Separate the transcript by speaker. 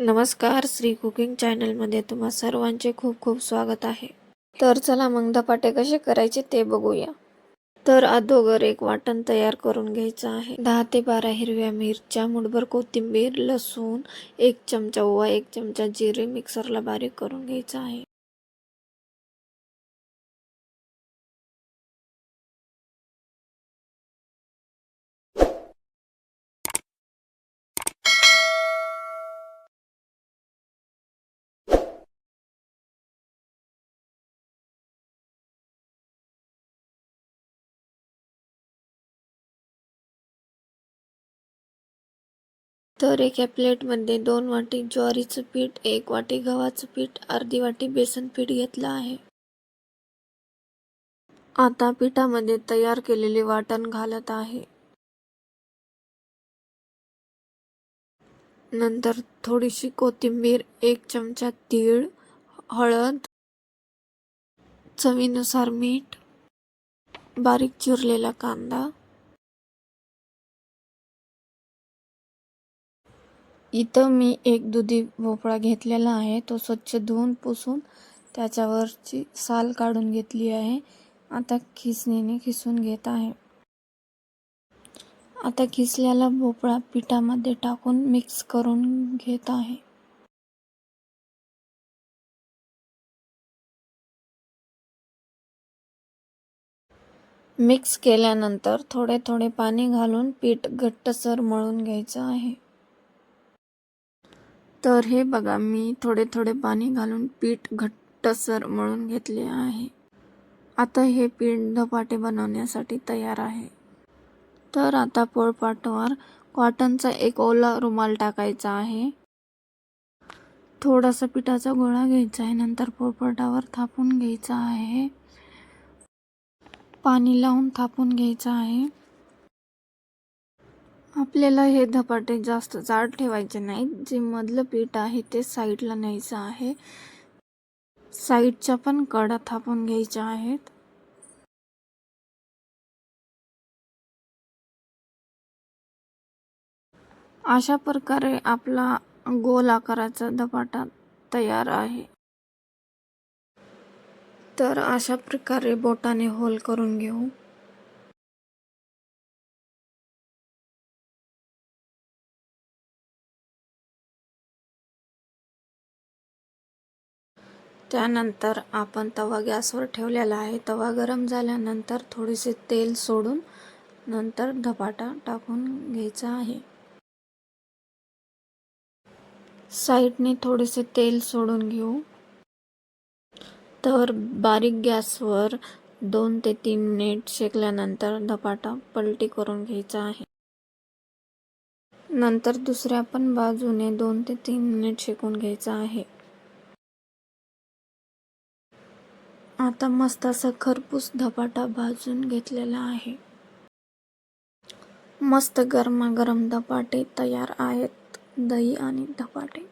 Speaker 1: नमस्कार श्री कुकिंग चॅनलमध्ये तुम्हा सर्वांचे खूप खूप स्वागत आहे. तर चला मग धपाटे कसे करायचे ते बघूया. तर अगोदर एक वाटण तयार करून घ्यायचं आहे. दहा ते बारा हिरव्या मिरच्या मुठभर कोथिंबीर लसूण एक चमचा ओवा एक चमचा जिरे मिक्सरला बारीक करून घ्यायचं आहे. तर एका प्लेटमध्ये दोन वाटी ज्वारीचं पीठ एक वाटी गव्हाचं पीठ अर्धी वाटी बेसन पीठ घेतलं आहे. आता पिठामध्ये तयार केलेले वाटण घालत आहे. नंतर थोडीशी कोथिंबीर एक चमचा तीळ हळद चवीनुसार मीठ बारीक चिरलेला कांदा इथं मी एक दुधी भोपळा घेतलेला आहे. तो स्वच्छ धुवून पुसून त्याच्यावरची साल काढून घेतली आहे. आता खिसणीने खिसून घेत आहे. आता खिसलेला भोपळा पिठामध्ये टाकून मिक्स करून घेत आहे. मिक्स केल्यानंतर थोडे थोडे पाणी घालून पीठ घट्टसर मळून घ्यायचं आहे. तर हे बघा मी थोडे थोडे पाणी घालून पीठ घट्टसर मळून घेतले आहे. आता हे पीठ धपाटे बनवण्यासाठी तयार आहे. तर आता पोळपाटावर कॉटनचा एक ओला रुमाल टाकायचा आहे. थोडासा पिठाचा गोळा घ्यायचा आहे नंतर पोळपाटावर थापून घ्यायचा आहे. पाणी लावून थापून घ्यायचं आहे. आपल्याला हे धपाटे जास्त जाड ठेवायचे नाहीत. जे मधलं पीठ आहे ते साईडला न्यायचं आहे. साईडच्या पण कडा थापून घ्यायच्या आहेत. अशा प्रकारे आपला गोल आकाराचा धपाटा तयार आहे. तर अशा प्रकारे बोटाने होल करून घेऊ. त्यानंतर आपण तवा गॅसवर ठेवलेला आहे. तवा गरम झाल्यानंतर थोडेसे तेल सोडून नंतर धपाटा टाकून घ्यायचा आहे. साईडने थोडेसे तेल सोडून घेऊ. तर बारीक गॅसवर दोन ते तीन मिनिट शेकल्यानंतर धपाटा पलटी करून घ्यायचा आहे. नंतर दुसऱ्या पण बाजूने दोन ते तीन मिनिट शेकून घ्यायचा आहे. आता मस्त असा खरपूस धपाटा भाजून घेतलेला आहे. मस्त गरमागरम धपाटे तयार आहेत दही आणि धपाटे.